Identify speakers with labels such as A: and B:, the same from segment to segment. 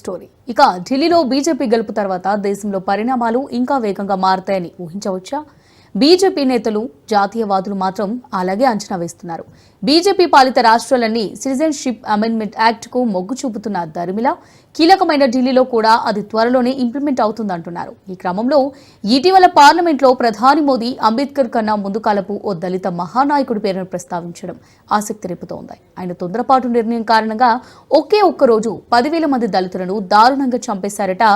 A: Story. ఇక ఢిల్లీలో BJP గెలుపు తర్వాత దేశంలో పరిణామాలు ఇంకా వేగంగా మారతాయని ఊహించవచ్చా? బీజేపీ నేతలు జాతీయవాదులు మాత్రం అలాగే అంచనా వేస్తున్నారు. బీజేపీ పాలిత రాష్ట్రాలన్నీ సిటిజన్షిప్ అమెండ్మెంట్ యాక్ట్కు మొగ్గు చూపుతున్న దరిమిలా కీలకమైన ఢిల్లీలో కూడా అది త్వరలోనే ఇంప్లిమెంట్ అవుతుందంటున్నారు. ఈ క్రమంలో ఇటీవల పార్లమెంట్లో ప్రధాని మోదీ అంబేద్కర్ కన్నా ముందు కాలపు ఓ దళిత మహానాయకుడి పేరును ప్రస్తావించడం ఆసక్తి రేపుతోంది. ఆయన తొందరపాటు నిర్ణయం కారణంగా ఒకే ఒక్క రోజు పదివేల మంది దళితులను దారుణంగా చంపేశారట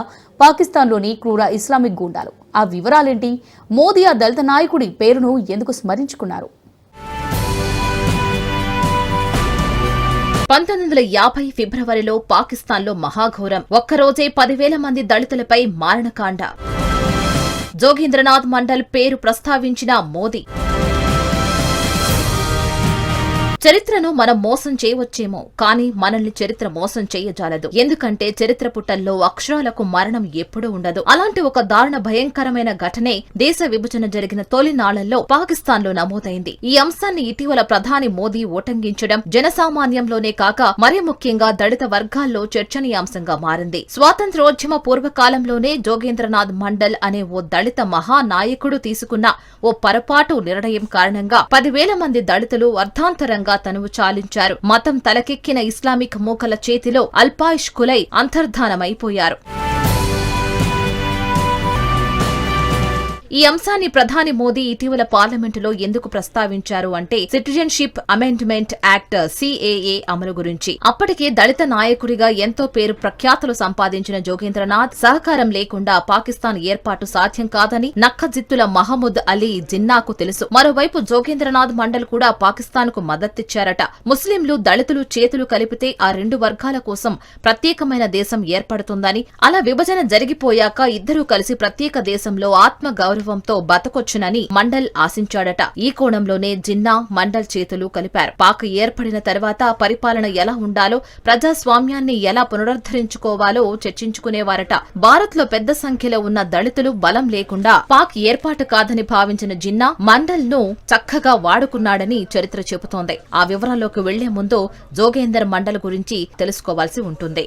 A: పాకిస్తాన్లోని క్రూర ఇస్లామిక్ గూండాలు. ఆ వివరాలేంటి? మోదీ ఆ దళిత నాయకుడి పేరును ఎందుకు స్మరించుకున్నారు?
B: పంతొమ్మిది వందల యాభై ఫిబ్రవరిలో పాకిస్తాన్లో మహాఘోరం. ఒక్కరోజే పదివేల మంది దళితులపై మారణకాండ. జోగేంద్రనాథ్ మండల్ పేరు ప్రస్తావించిన మోదీ. చరిత్రను మనం మోసం చేయవచ్చేమో కానీ మనల్ని చరిత్ర మోసం చేయజాలదు. ఎందుకంటే చరిత్ర పుటల్లో అక్షరాలకు మరణం ఎప్పుడూ ఉండదు. అలాంటి ఒక దారుణ భయంకరమైన ఘటనే దేశ విభజన జరిగిన తొలి నాళ్ళలో పాకిస్తాన్లో నమోదైంది. ఈ అంశాన్ని ఇటీవల ప్రధాని మోదీ ఓటంగించడం జనసామాన్యంలోనే కాక మరీ ముఖ్యంగా దళిత వర్గాల్లో చర్చనీయాంశంగా మారింది. స్వాతంత్ర్యోద్యమ పూర్వకాలంలోనే జోగేంద్రనాథ్ మండల్ అనే ఓ దళిత మహానాయకుడు తీసుకున్న ఓ పొరపాటు నిర్ణయం కారణంగా పదివేల మంది దళితులు అర్థాంతరంగా తనువు చాలించారు. మతం తలకెక్కిన ఇస్లామిక్ మూకల చేతిలో అల్పాయిష్ కులై అంతర్ధానమైపోయారు. ఈ అంశాన్ని ప్రధాని మోదీ ఇటీవల పార్లమెంటులో ఎందుకు ప్రస్తావించారు అంటే సిటిజన్షిప్ అమెండ్మెంట్ యాక్ట్ సిఏఏ అమలు గురించి. అప్పటికే దళిత నాయకుడిగా ఎంతో పేరు ప్రఖ్యాతులు సంపాదించిన జోగేంద్రనాథ్ సహకారం లేకుండా పాకిస్తాన్ ఏర్పాటు సాధ్యం కాదని నక్కజిత్తుల మహమూద్ అలీ జిన్నాకు తెలుసు. మరోవైపు జోగేంద్రనాథ్ మండల్ కూడా పాకిస్తాన్కు మద్దతిచ్చారట. ముస్లింలు దళితులు చేతులు కలిపితే ఆ రెండు వర్గాల కోసం ప్రత్యేకమైన దేశం ఏర్పడుతుందని అలా విభజన జరిగిపోయాక ఇద్దరూ కలిసి ప్రత్యేక దేశంలో ఆత్మ గౌరవంతో బతకొచ్చునని మండల్ ఆశించాడట. ఈ కోణంలోనే జిన్నా మండల్ చేతులు కలిపారు. పాక్ ఏర్పడిన తర్వాత పరిపాలన ఎలా ఉండాలో ప్రజాస్వామ్యాన్ని ఎలా పునరుద్ధరించుకోవాలో చర్చించుకునేవారట. భారత్లో పెద్ద సంఖ్యలో ఉన్న దళితులు బలం లేకుండా పాక్ ఏర్పాటు కాదని భావించిన జిన్నా మండల్ను చక్కగా వాడుకున్నాడని చరిత్ర చెబుతోంది. ఆ వివరాల్లోకి వెళ్ళే ముందు జోగేందర్ మండల్ గురించి తెలుసుకోవాల్సి ఉంటుంది.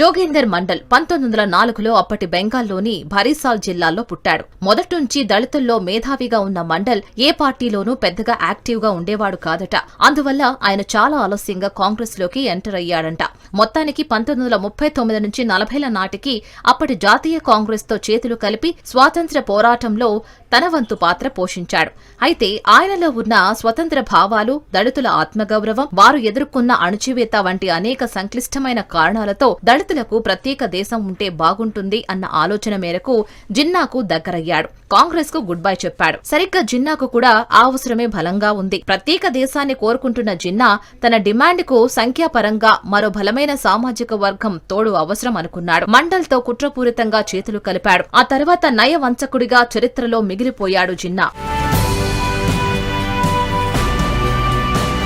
B: జోగేందర్ మండల్ పంతొమ్మిది వందల నాలుగులో అప్పటి బెంగాల్లోని భరీసాల్ జిల్లాలో పుట్టాడు. మొదట్నుంచి దళితుల్లో మేధావిగా ఉన్న మండల్ ఏ పార్టీలోనూ పెద్దగా యాక్టివ్గా ఉండేవాడు కాదట. అందువల్ల ఆయన చాలా ఆలస్యంగా కాంగ్రెస్లోకి ఎంటర్ అయ్యాడంట. మొత్తానికి పంతొమ్మిది వందల ముప్పై తొమ్మిది నుంచి నలభైల నాటికి అప్పటి జాతీయ కాంగ్రెస్తో చేతులు కలిపి స్వాతంత్ర్య పోరాటంలో తన వంతు పాత్ర పోషించాడు. అయితే ఆయనలో ఉన్న స్వతంత్ర భావాలు దళితుల ఆత్మగౌరవం వారు ఎదుర్కొన్న అణచివేత వంటి అనేక సంక్లిష్టమైన కారణాలతో దళితులకు ప్రత్యేక దేశం ఉంటే బాగుంటుంది అన్న ఆలోచన మేరకు జిన్నాకు దగ్గరయ్యాడు. కాంగ్రెస్కు గుడ్ బై చెప్పాడు. సరిగ్గా జిన్నాకు కూడా ఆ అవసరమే బలంగా ఉంది. ప్రత్యేక దేశాన్ని కోరుకుంటున్న జిన్నా తన డిమాండ్కు సంఖ్యాపరంగా మరో బలమైన సామాజిక వర్గం తోడు అవసరం అనుకున్నాడు. మండల్తో కుట్రపూరితంగా చేతులు కలిపాడు. ఆ తర్వాత నయ వంచకుడిగా చరిత్రలో ఎగిరిపోయాడు జిన్నా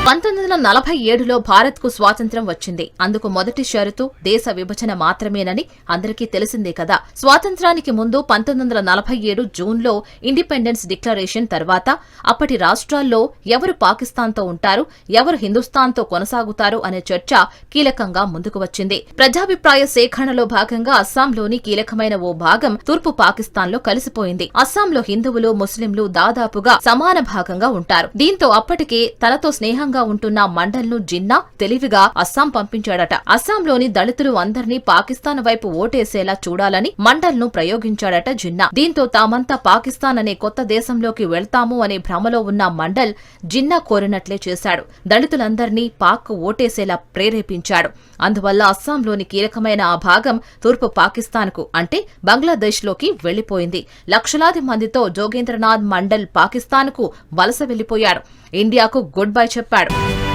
B: పంతొమ్మిది వందల నలభై ఏడులో భారత్కు స్వాతంత్ర్యం వచ్చింది. అందుకు మొదటి షరతు దేశ విభజన మాత్రమేనని అందరికీ తెలిసిందే కదా. స్వాతంత్రానికి ముందు పంతొమ్మిది వందల నలభై ఏడు జూన్లో ఇండిపెండెన్స్ డిక్లరేషన్ తర్వాత అప్పటి రాష్ట్రాల్లో ఎవరు పాకిస్తాన్తో ఉంటారు ఎవరు హిందుస్థాన్తో కొనసాగుతారు అనే చర్చ కీలకంగా ముందుకు వచ్చింది. ప్రజాభిప్రాయ సేకరణలో భాగంగా అస్సాంలోని కీలకమైన ఓ భాగం తూర్పు పాకిస్తాన్లో కలిసిపోయింది. అస్సాంలో హిందువులు ముస్లింలు దాదాపుగా సమాన భాగంగా ఉంటారు. దీంతో అప్పటికే తనతో స్నేహంగా ఉంటున్న మండల్ను జిన్నా తెలివిగా అస్సాం పంపించాడట. అస్సాంలోని దళితులు అందర్నీ పాకిస్తాన్ వైపు ఓటేసేలా చూడాలని మండల్ను ప్రయోగించాడట జిన్నా. దీంతో తామంతా పాకిస్తాన్ అనే కొత్త దేశంలోకి వెళ్తాము అనే భ్రమలో ఉన్న మండల్ జిన్నా కోరినట్లే చేశాడు. దళితులందర్నీ పాక్ ఓటేసేలా ప్రేరేపించాడు. అందువల్ల అస్సాంలోని కీలకమైన ఆ భాగం తూర్పు పాకిస్తాన్కు అంటే బంగ్లాదేశ్లోకి వెళ్ళిపోయింది లక్షలాది మందితో జోగేంద్రనాథ్ మండల్ పాకిస్తాన్కు వలస వెళ్ళిపోయాడు ఇండియాకు గుడ్ బై చెప్పాడు. ತಿಳಿಸಿದ್ದಾರೆ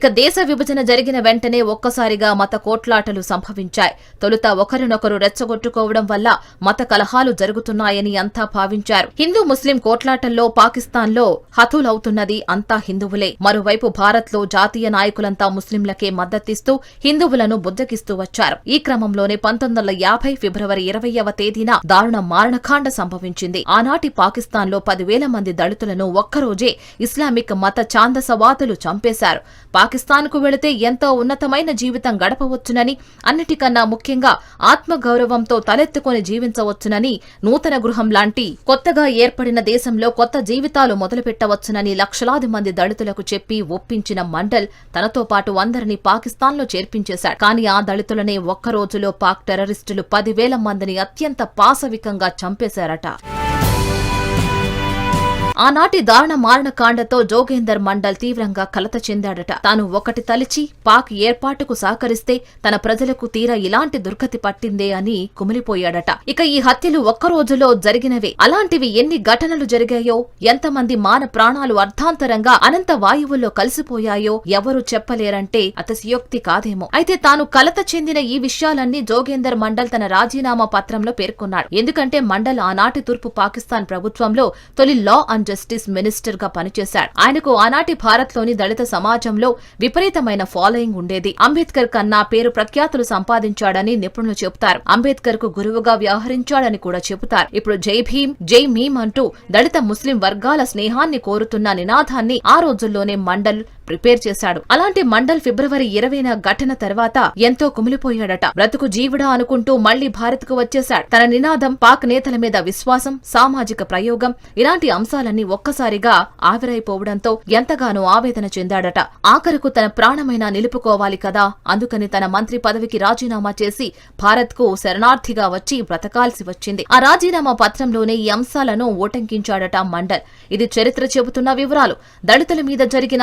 B: ఇక దేశ విభజన జరిగిన వెంటనే ఒక్కసారిగా మత కోట్లాటలు సంభవించాయి. తొలుత ఒకరినొకరు రెచ్చగొట్టుకోవడం వల్ల మత కలహాలు జరుగుతున్నాయని అంతా భావించారు. హిందూ ముస్లిం కోట్లాటల్లో పాకిస్తాన్లో హతులవుతున్నది అంతా హిందువులే. మరోవైపు భారత్లో జాతీయ నాయకులంతా ముస్లింలకే మద్దతిస్తూ హిందువులను బుద్ధకిస్తూ వచ్చారు. ఈ క్రమంలోనే పంతొమ్మిది వందల యాభై ఫిబ్రవరి ఇరవయవ తేదీన దారుణ మారణకాండ సంభవించింది. ఆనాటి పాకిస్తాన్లో పదివేల మంది దళితులను ఒక్కరోజే ఇస్లామిక్ మత ఛాందసవాదులు చంపేశారు. పాకిస్తాన్కు వెళితే ఎంతో ఉన్నతమైన జీవితం గడపవచ్చునని అన్నిటికన్నా ముఖ్యంగా ఆత్మగౌరవంతో తలెత్తుకొని జీవించవచ్చునని నూతన గృహం లాంటి కొత్తగా ఏర్పడిన దేశంలో కొత్త జీవితాలు మొదలుపెట్టవచ్చునని లక్షలాది మంది దళితులకు చెప్పి ఒప్పించిన మండల్ తనతో పాటు అందరినీ పాకిస్తాన్లో చేర్పించేశాడు. కానీ ఆ దళితులనే ఒక్క రోజులో పాక్ టెర్రరిస్టులు పదివేల మందిని అత్యంత పాశవికంగా చంపేశారట. ఆనాటి దారుణ మారణకాండతో జోగేందర్ మండల్ తీవ్రంగా కలత చెందాడట. తాను ఒకటి తలిచి పాక్ ఏర్పాటుకు సహకరిస్తే తన ప్రజలకు తీరా ఇలాంటి దుర్గతి పట్టిందే అని కుమిలిపోయాడట. ఇక ఈ హత్యలు ఒక్క రోజులో జరిగినవే. అలాంటివి ఎన్ని ఘటనలు జరిగాయో ఎంతమంది మాన ప్రాణాలు అర్ధాంతరంగా అనంత వాయువుల్లో కలిసిపోయాయో ఎవరు చెప్పలేరంటే అతిశయోక్తి కాదేమో. అయితే తాను కలత చెందిన ఈ విషయాలన్నీ జోగేందర్ మండల్ తన రాజీనామా పత్రంలో పేర్కొన్నాడు. ఎందుకంటే మండల్ ఆనాటి తూర్పు పాకిస్తాన్ ప్రభుత్వంలో తొలి లా అండ్ జస్టిస్ మినిస్టర్గా పనిచేశాడు. ఆయనకు ఆనాటి భారత్లోని దళిత సమాజంలో విపరీతమైన ఫాలోయింగ్ ఉండేది. అంబేద్కర్ కన్నా పేరు ప్రఖ్యాతులు సంపాదించాడని నిపుణులు చెబుతారు. అంబేద్కర్కు గురువుగా వ్యవహరించాడని కూడా చెబుతారు. ఇప్పుడు జై భీమ్ జై మీమ్ అంటూ దళిత ముస్లిం వర్గాల స్నేహాన్ని కోరుతున్న నినాదాన్ని ఆ రోజుల్లోనే మండల్ ప్రిపేర్ చేశాడు. అలాంటి మండల్ ఫిబ్రవరి ఇరవైన ఘటన తర్వాత ఎంతో కుమిలిపోయాడట. బ్రతుకు జీవుడా అనుకుంటూ మళ్ళీ భారత్కు వచ్చేశాడు. తన నినాదం పాక్ నేతల మీద విశ్వాసం సామాజిక ప్రయోగం ఇలాంటి అంశాలన్నీ ఒక్కసారిగా ఆవిరైపోవడంతో ఎంతగానో ఆవేదన చెందాడట. ఆఖరుకు తన ప్రాణమైనా నిలుపుకోవాలి కదా? అందుకని తన మంత్రి పదవికి రాజీనామా చేసి భారత్కు శరణార్థిగా వచ్చి బ్రతకాల్సి వచ్చింది. ఆ రాజీనామా పత్రంలోనే ఈ అంశాలను ఓటంకించాడట మండల్. ఇది చరిత్ర చెబుతున్న వివరాలు. దళితుల మీద జరిగిన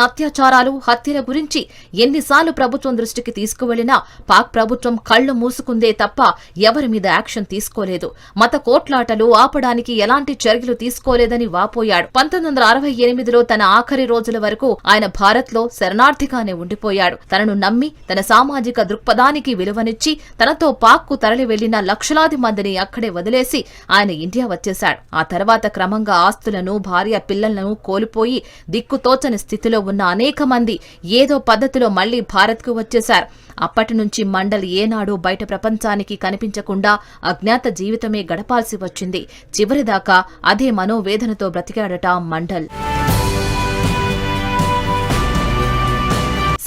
B: అత్యాచారాలు హత్యల గురించి ఎన్నిసార్లు ప్రభుత్వం దృష్టికి తీసుకువెళ్ళినా పాక్ ప్రభుత్వం కళ్ళు మూసుకుందే తప్ప ఎవరి మీద యాక్షన్ తీసుకోలేదు. మత కోట్లాటలు ఆపడానికి ఎలాంటి చర్యలు తీసుకోలేదని వాపోయాడు. పంతొమ్మిది వందల అరవై ఎనిమిదిలో తన ఆఖరి రోజుల వరకు ఆయన భారత్లో శరణార్థిగానే ఉండిపోయాడు. తనను నమ్మి తన సామాజిక దృక్పథానికి విలువనిచ్చి తనతో పాక్కు తరలి వెళ్ళిన లక్షలాది మందిని అక్కడే వదిలేసి ఆయన ఇండియా వచ్చేశాడు. ఆ తర్వాత క్రమంగా ఆస్తులను భార్య పిల్లలను కోల్పోయి దిక్కుతోచని స్థితిలో ఉన్న అనేక మంది ఏదో పద్ధతిలో మళ్ళీ భారత్కు వచ్చేశారు. అప్పటి నుంచి మండల్ ఏనాడు బయట ప్రపంచానికి కనిపించకుండా అజ్ఞాత జీవితమే గడపాల్సి వచ్చింది. చివరిదాకా అదే మనోవేదనతో బ్రతికాడట మండల్.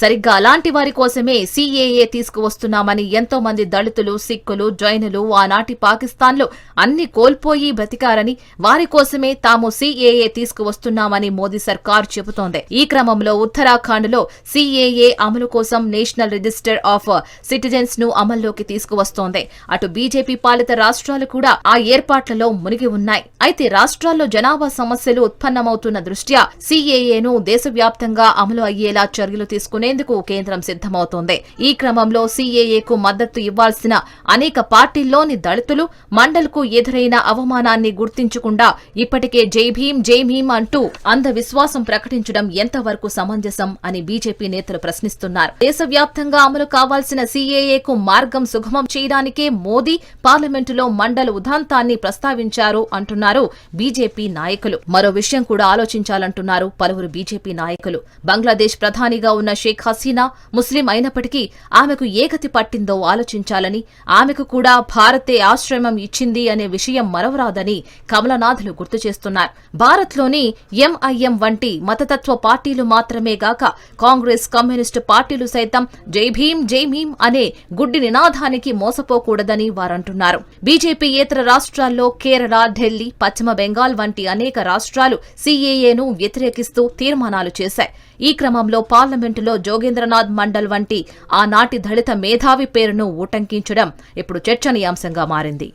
B: సరిగ్గా అలాంటి వారి కోసమే సీఏఏ తీసుకువస్తున్నామని ఎంతో మంది దళితులు సిక్కులు జైనులు ఆనాటి పాకిస్తాన్లో అన్ని కోల్పోయి బ్రతికారని వారి కోసమే తాము సీఏఏ తీసుకువస్తున్నామని మోదీ సర్కార్ చెబుతోంది. ఈ క్రమంలో ఉత్తరాఖండ్లో సీఏఏ అమలు కోసం నేషనల్ రిజిస్టర్ ఆఫ్ సిటిజన్స్ను అమల్లోకి తీసుకువస్తోంది. అటు బీజేపీ పాలిత రాష్ట్రాలు కూడా ఆ ఏర్పాట్లలో మునిగి ఉన్నాయి. అయితే రాష్ట్రాల్లో జనాభా సమస్యలు ఉత్పన్నమవుతున్న దృష్ట్యా సీఏఏను దేశవ్యాప్తంగా అమలు అయ్యేలా చర్యలు తీసుకునే చేసేందుకు కేంద్రం సిద్ధమవుతోంది. ఈ క్రమంలో సీఏఏకు మద్దతు ఇవ్వాల్సిన అనేక పార్టీల్లోని దళితులు మండల్కు ఎదురైన అవమానాన్ని గుర్తించకుండా ఇప్పటికే జై భీం జై భీం అంటూ అంధ విశ్వాసం ప్రకటించడం ఎంతవరకు సమంజసం అని బీజేపీ నేతలు ప్రశ్నిస్తున్నారు. దేశవ్యాప్తంగా అమలు కావాల్సిన సీఏఏకు మార్గం సుగమం చేయడానికే మోదీ పార్లమెంటులో మండల్ ఉదాంతాన్ని ప్రస్తావించారు అంటున్నారు బీజేపీ నాయకులు. మరో విషయం కూడా ఆలోచించాలంటున్నారు పలువురు బీజేపీ నాయకులు. బంగ్లాదేశ్ ప్రధానిగా ఉన్న షేక్ హసీనా ముస్లిం అయినప్పటికీ ఆమెకు ఏ గతి పట్టిందో ఆలోచించాలని ఆమెకు కూడా భారతే ఆశ్రమం ఇచ్చింది అనే విషయం మరవరాదని కమలనాథులు గుర్తు చేస్తున్నారు. భారత్లోని ఎంఐఎం వంటి మతతత్వ పార్టీలు మాత్రమే గాక కాంగ్రెస్ కమ్యూనిస్టు పార్టీలు సైతం జై భీమ్ జై భీమ్ అనే గుడ్డి నినాదానికి మోసపోకూడదని వారంటున్నారు. బీజేపీ ఇతర రాష్ట్రాల్లో కేరళ ఢిల్లీ పశ్చిమ బెంగాల్ వంటి అనేక రాష్ట్రాలు సీఏఏను వ్యతిరేకిస్తూ తీర్మానాలు చేశాయి. ఈ క్రమంలో పార్లమెంటులో జోగేంద్రనాథ్ మండల్ వంటి ఆనాటి దళిత మేధావి పేరును ఊటంకించడం ఇప్పుడు చర్చనీయాంశంగా మారింది.